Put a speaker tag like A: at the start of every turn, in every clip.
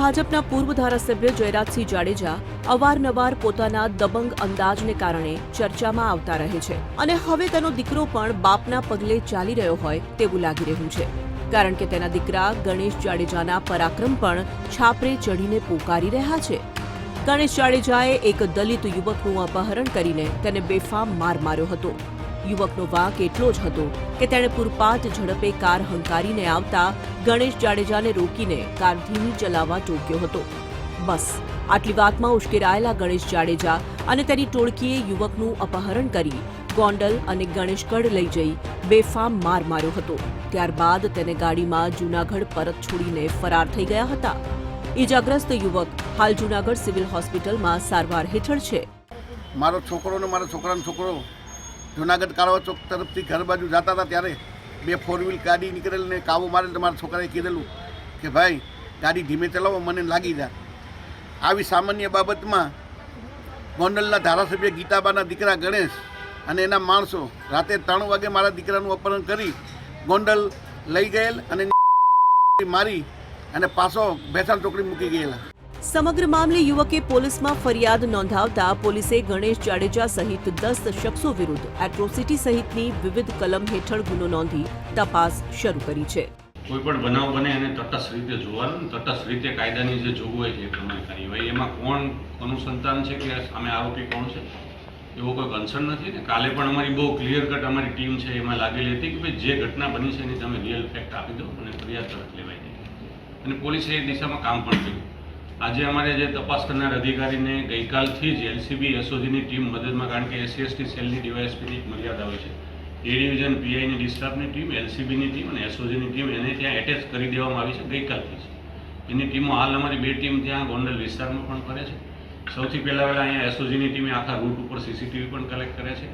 A: ભાજપના પૂર્વ ધારાસભ્ય જયરાજસિંહ જાડેજા અવારનવાર પોતાના દબંગ અંદાજને કારણે ચર્ચામાં આવતા રહે છે અને હવે તેનો દીકરો પણ બાપના પગલે ચાલી રહ્યો હોય તેવું લાગી રહ્યું છે. કારણ કે તેના દીકરા ગણેશ જાડેજાના પરાક્રમ પણ છાપરે ચઢીને પોકારી રહ્યા છે. ગણેશ જાડેજાએ એક દલિત યુવકનું અપહરણ કરીને તેને બેફામ માર માર્યો હતો. યુવકનો વાંક એટલો જ હતો કે તેણે પૂરપાટ ઝડપે કાર હંકારીને આવતા ગણેશ જાડેજાને રોકીને કાર ધીમી ચલાવવા ટોક્યો હતો. બસ, આટલી વાતમાં ઉશ્કેરાયેલા ગણેશ જાડેજા અને તેની ટોળકીએ યુવકનું અપહરણ કરી ગોંડલ અને ગણેશગઢ લઈ જઈ બેફામ માર માર્યો હતો. ત્યારબાદ તેને ગાડીમાં જૂનાગઢ પરત છોડીને ફરાર થઈ ગયા હતા. ઈજાગ્રસ્ત યુવક હાલ જૂનાગઢ સિવિલ હોસ્પિટલમાં સારવાર હેઠળ છે.
B: મારો છોકરો ને મારા છોકરાનો છોકરો જુનાગઢ કાળવા ચોક તરફથી ઘર બાજુ જતા હતા ત્યારે બે ફોર વ્હીલ ગાડી નીકળેલી ને કાબુ મારેલ મારા છોકરાએ કીધેલું કે, ભાઈ, ગાડી ધીમે ચલાવો, મને લાગી જાય. આવી સામાન્ય બાબતમાં ગોંડલના ધારાસભ્ય ગીતાબાના દીકરા ગણેશ અને એના માણસો રાતે ત્રણ વાગે મારા દીકરાનું અપહરણ કરી ગોંડલ લઈ ગયેલ અને મારી અને પાછો ભેસાણ ચોકડી મૂકી ગયેલા.
A: સમગ્ર મામલે યુવકે પોલીસમાં ફરિયાદ નોંધાવતા પોલીસે ગણેશ જાડેજા સહિત દસ શખ્સો વિરુદ્ધ એટ્રોસિટી સહિતની વિવિધ કલમ હેઠળ ગુનો નોંધી તપાસ શરૂ કરી છે.
C: કોઈ પણ બનાવ બને એને તટસ્થ રીતે જોવાનું, તટસ્થ રીતે કાયદાની જે જોગવાઈ છે એ પ્રમાણે કાર્યવાહી એમાં કોણ અનુસંધાન છે કે સામે આરોપી કોણ છે? એવો કોઈ કન્સર્ન નથી ને? કાલે પણ અમારી બહુ ક્લિયર કટ અમારી ટીમ છે એમાં લાગેલી હતી કે ભાઈ જે ઘટના બની છે એની તમે રિયલ ફેક્ટ આપી દો અને ફરિયાદ તરફ લેવાઈ જાય. અને પોલીસે એ દિશામાં કામ પણ કર્યું. આજે અમારે જે તપાસ કરનાર અધિકારીને ગઈકાલથી જ એલસીબી, એસઓજીની ટીમ મદદમાં, કારણ કે એસસી એસટી સેલની ડીવાયએસપીની મર્યાદા હોય છે. એ ડિવિઝન પીઆઈની ડિસ્ટાફની ટીમ, એલસીબીની ટીમ અને એસઓજીની ટીમ એને ત્યાં એટેચ કરી દેવામાં આવી છે ગઈકાલથી જ. એની ટીમો હાલ અમારી બે ટીમ ત્યાં ગોંડલ વિસ્તારમાં પણ ફરે છે. સૌથી પહેલાં વહેલા અહીંયા એસઓજીની ટીમે આખા રૂટ ઉપર સીસીટીવી પણ કલેક્ટ કરે છે.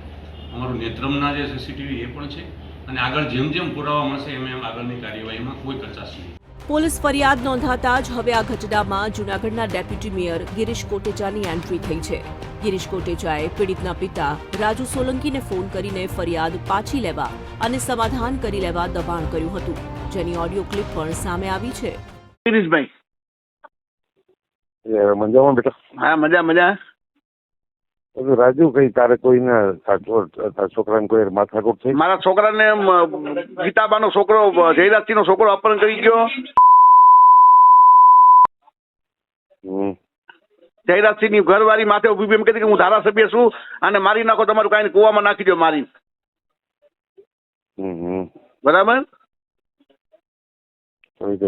C: અમારું નેત્રમના જે સીસીટીવી એ પણ છે. અને આગળ જેમ જેમ પુરાવા મળશે એમ એમ આગળની કાર્યવાહીમાં કોઈ કચાશ નહીં.
A: પોલીસ ફરિયાદ નોંધાતા જ હવે આ ઘટનામાં જૂનાગઢના ડેપ્યુટી મેયર ગિરીશ કોટેચાની એન્ટ્રી થઈ છે. ગિરીશ કોટેચાએ પીડિતના પિતા રાજુ સોલંકીને ફોન કરીને ફરિયાદ પાછી લેવા અને સમાધાન કરી લેવા દબાણ કર્યું હતું. જેની ઓડિયો ક્લિપ પણ સામે આવી છે.
D: ગિરીશભાઈ.
E: મજામાં બેટા?
D: હા મજા મજા.
E: રાજુ કઈ તારે કોઈને છોકરાને કોઈ માથાકૂટ થઈ?
D: મારા છોકરાને ગીતાબાનો છોકરો જયરાજસિંહનો છોકરો અપહરણ કરી ગયો.
E: હમ.
D: જયરાજસિંહની ઘરવાળી માથે ઊભી એમ કહેતી કે હું ધારાસભ્ય છું અને મારી નાખો તમારું કાંઈ કુવામાં નાખી દો મારી. બરાબર?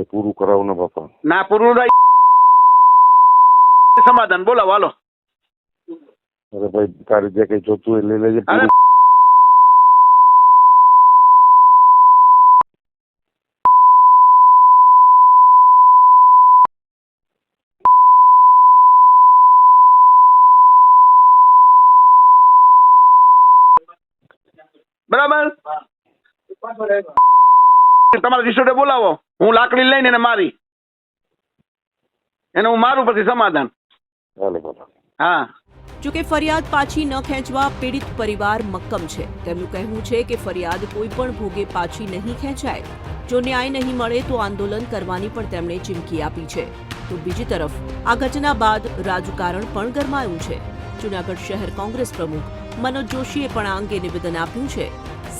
E: પૂરું કરાવો ને બાપા.
D: ના પૂરું સમાધાન બોલાવો હાલો.
E: અરે ભાઈ તારે જે કઈ જોતું હોય એ લઈ લેજે.
D: અરે. બરાબર? તમારા રિસોર્ટે બોલાવો. હું લાકડી લઈને એને મારી. એને હું મારું પછી સમાધાન. હા.
A: જોકે ફરિયાદ પાછી ન ખેંચવા પીડિત પરિવાર મક્કમ છે. તેમનું કહેવું છે કે ફરિયાદ કોઈ પણ ભોગે પાછી નહીં ખેંચાય. જો ન્યાય નહીં મળે તો આંદોલન કરવાની પણ તેમણે ચીમકી આપી છે. તો બીજી તરફ, આ ઘટના બાદ રાજકારણ પણ ગરમાયું છે. જૂનાગઢ શહેર કોંગ્રેસ પ્રમુખ મનોજ જોશીએ પણ આ અંગે નિવેદન આપ્યું છે.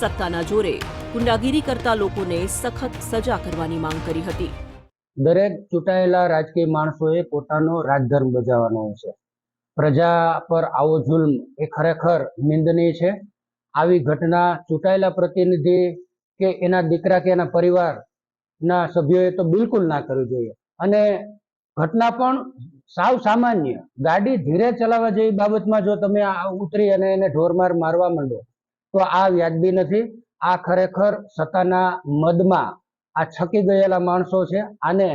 A: સત્તાના જોરે ગુંડાગીરી કરતા લોકોને સખત સજા કરવાની માંગ કરી હતી.
F: દરેક ચૂંટાયેલા રાજકીય માણસોએ પોતાનો રાજધર્મ બજાવવાનો હોય છે. પ્રજા પર આવો જુલ્મ એ ખરેખર નિંદનીય છે. આવી ઘટના ચૂંટાયેલા પ્રતિનિધિ કે એના દીકરા કે એના પરિવારના સભ્યોએ તો બિલકુલ ના કરવી જોઈએ. અને ઘટના પણ સાવ સામાન્ય. ગાડી ધીરે ચલાવવા જેવી બાબતમાં જો તમે આ ઉતરી અને એને ઢોરમાર મારવા માંડો, તો આ વ્યાજબી નથી. આ ખરેખર સત્તાના મદમાં આ છકી ગયેલા માણસો છે. આને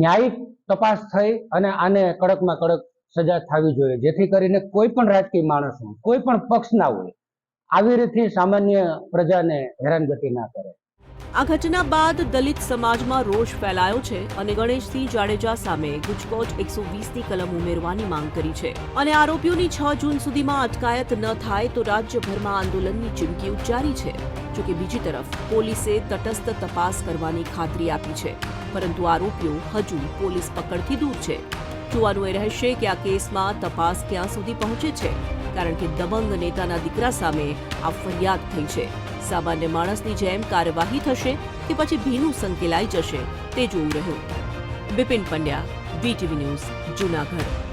F: ન્યાયિક તપાસ થઈ અને આને કડકમાં કડક સજા થવી જોઈએ. જેથી કરીને કોઈ પણ રાજકીય માણસ હોય કોઈ પણ પક્ષના હોય, આવી રીતે સામાન્ય પ્રજાને હેરાનગતિ ના કરે.
A: આ ઘટના બાદ દલિત સમાજમાં રોષ ફેલાયો છે અને ગણેશસિંહ જાડેજા સામે ગુજકોટ એકસો વીસની કલમ ઉમેરવાની માંગ કરી છે. અને આરોપીઓની છ જૂન સુધીમાં અટકાયત ન થાય તો રાજ્યભરમાં આંદોલનની ચીમકી ઉચ્ચારી છે. જોકે બીજી તરફ, પોલીસે તટસ્થ તપાસ કરવાની ખાતરી આપી છે. પરંતુ આરોપીઓ હજુ પોલીસ પકડથી દૂર છે. જોવાનું એ રહેશે કે આ કેસમાં તપાસ ક્યાં સુધી પહોંચે છે, કારણ કે દબંગ નેતાના દીકરા સામે આ ફરિયાદ થઈ છે. સામાન્ય માણસની જેમ કાર્યવાહી થશે કે પછી ભીનું સંકેલાઈ જશે, તે જોવું રહ્યું. Bipin Pandya VTV news, Junagadh.